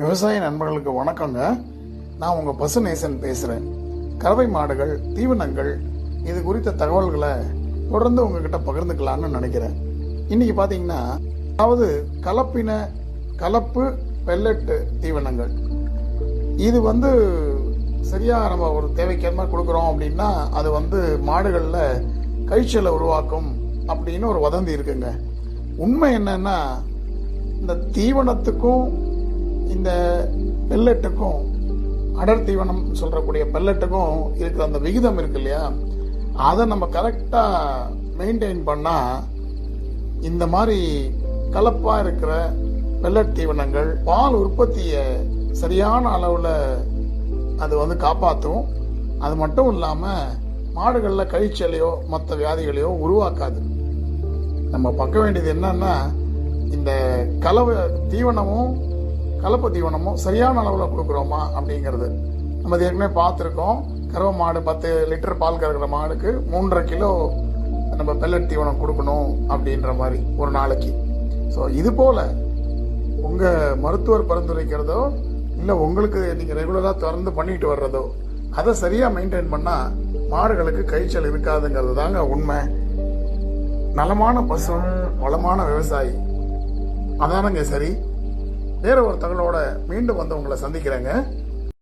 விவசாய நண்பர்களுக்கு வணக்கங்க. நான் உங்கள் பசு நேசன் பேசுகிறேன் கறவை மாடுகள் தீவனங்கள் இது குறித்த தகவல்களை தொடர்ந்து உங்ககிட்ட பகிர்ந்துக்கலான்னு நினைக்கிறேன். இன்னைக்கு பார்த்தீங்கன்னா அதாவது கலப்பின கலப்பு பெல்லட்டு தீவனங்கள். இது வந்து சரியாக நம்ம ஒரு தேவைக்கேற்ப கொடுக்குறோம் அப்படின்னா அது வந்து மாடுகளில் கழிச்சலை உருவாக்கும் அப்படின்னு ஒரு வதந்தி இருக்குங்க. உண்மை என்னன்னா இந்த தீவனத்துக்கும் இந்த பெல்லட்டுக்கும் அடர் தீவனம் சொல்றக்கூடிய பெல்லட்டுக்கும் இருக்கிற அந்த விகிதம் இருக்கு இல்லையா? அதை நம்ம கரெக்டாக மெயின்டைன் பண்ணால் இந்த மாதிரி கலப்பா இருக்கிற பெல்லட் தீவனங்கள் பால் உற்பத்தியை சரியான அளவில் அது வந்து காப்பாற்றும் அது மட்டும் இல்லாமல் மாடுகளில் கழிச்சலையோ மற்ற வியாதிகளையோ உருவாக்காது. நம்ம பார்க்க வேண்டியது என்னன்னா இந்த கலவை தீவனமும் கலப்பு தீவனமும் சரியான அளவில் கொடுக்குறோமா அப்படிங்கிறது. நம்ம ஏற்கனவே பார்த்துருக்கோம். கறவை மாடு பத்து லிட்டர் பால் கறக்கிற மாடுக்கு மூன்றரை கிலோ நம்ம பெல்லட் தீவனம் கொடுக்கணும் அப்படின்ற மாதிரி ஒரு நாளைக்கு. ஸோ இது போல உங்க மருத்துவர் பரிந்துரைக்கிறதோ இல்லை உங்களுக்கு நீங்க ரெகுலராக தொடர்ந்து பண்ணிட்டு வர்றதோ அதை சரியா மெயின்டைன் பண்ணா மாடுகளுக்கு கைச்சல் இருக்காதுங்கிறது தாங்க உண்மை. நலமான பசு வளமான விவசாயி. அதானங்க சரி? வேற ஒரு மீண்டும் வந்து உங்களை சந்திக்கிறேங்க.